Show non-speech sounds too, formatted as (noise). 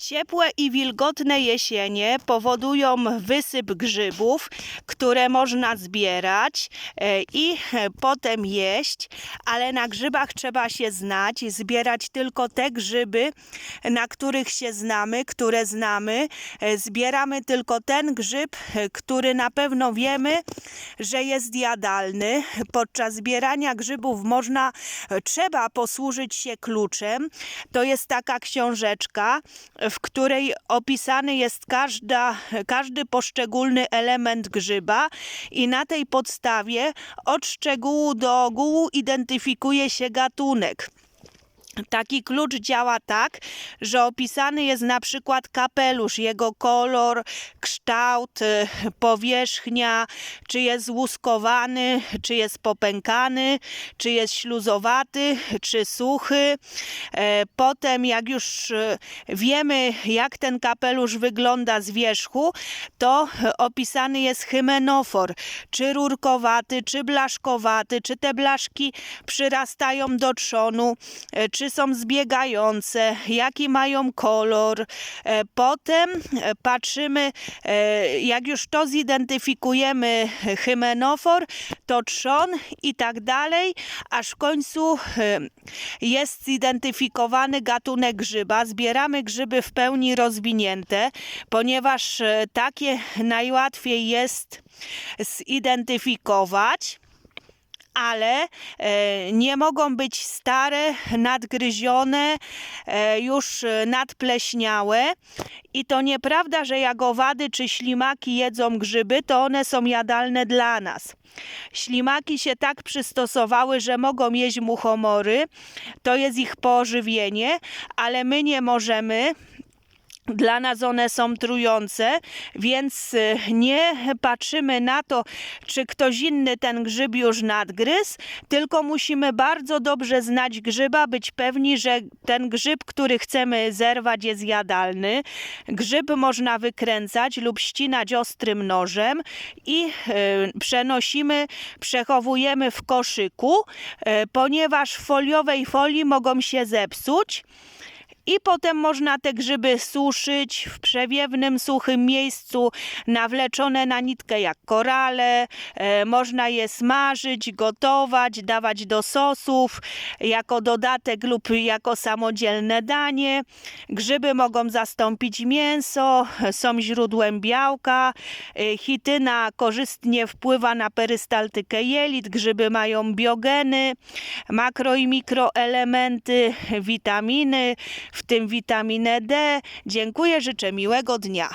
Ciepłe i wilgotne jesienie powodują wysyp grzybów, które można zbierać e, i (laughs) potem jeść, ale na grzybach trzeba się znać, zbierać tylko te grzyby, na których się znamy, które znamy. E, Zbieramy tylko ten grzyb, e, który na pewno wiemy, że jest jadalny. Podczas zbierania grzybów można, trzeba posłużyć się kluczem. To jest taka książeczka, w której opisany jest każda, każdy poszczególny element grzyba i na tej podstawie od szczegółu do ogółu identyfikuje się gatunek. Taki klucz działa tak, że opisany jest na przykład kapelusz, jego kolor, kształt, y, powierzchnia, czy jest łuskowany, czy jest popękany, czy jest śluzowaty, czy suchy. E, Potem, jak już e, wiemy, jak ten kapelusz wygląda z wierzchu, to opisany jest hymenofor, czy rurkowaty, czy blaszkowaty, czy te blaszki przyrastają do trzonu, e, są zbiegające, jaki mają kolor. E, Potem e, patrzymy, e, jak już to zidentyfikujemy, hymenofor, to trzon i tak dalej, aż w końcu jest zidentyfikowany gatunek grzyba. Zbieramy grzyby w pełni rozwinięte, ponieważ takie najłatwiej jest zidentyfikować ale e, nie mogą być stare, nadgryzione, e, już nadpleśniałe. I to nieprawda, że jak owady czy ślimaki jedzą grzyby, to one są jadalne dla nas. Ślimaki się tak przystosowały, że mogą jeść muchomory, to jest ich pożywienie, ale my nie możemy. Dla nas one są trujące, więc y, nie patrzymy na to, czy ktoś inny ten grzyb już nadgryzł, tylko musimy bardzo dobrze znać grzyba, być pewni, że ten grzyb, który chcemy zerwać, jest jadalny. Grzyb można wykręcać lub ścinać ostrym nożem i y, przenosimy, przechowujemy w koszyku, y, ponieważ w foliowej folii mogą się zepsuć. I potem można te grzyby suszyć w przewiewnym, suchym miejscu, nawleczone na nitkę jak korale. E, można je smażyć, gotować, dawać do sosów jako dodatek lub jako samodzielne danie. Grzyby mogą zastąpić mięso, są źródłem białka. E, Chityna korzystnie wpływa na perystaltykę jelit. Grzyby mają biogeny, makro i mikroelementy, witaminy, w tym witaminę D. Dziękuję, życzę miłego dnia.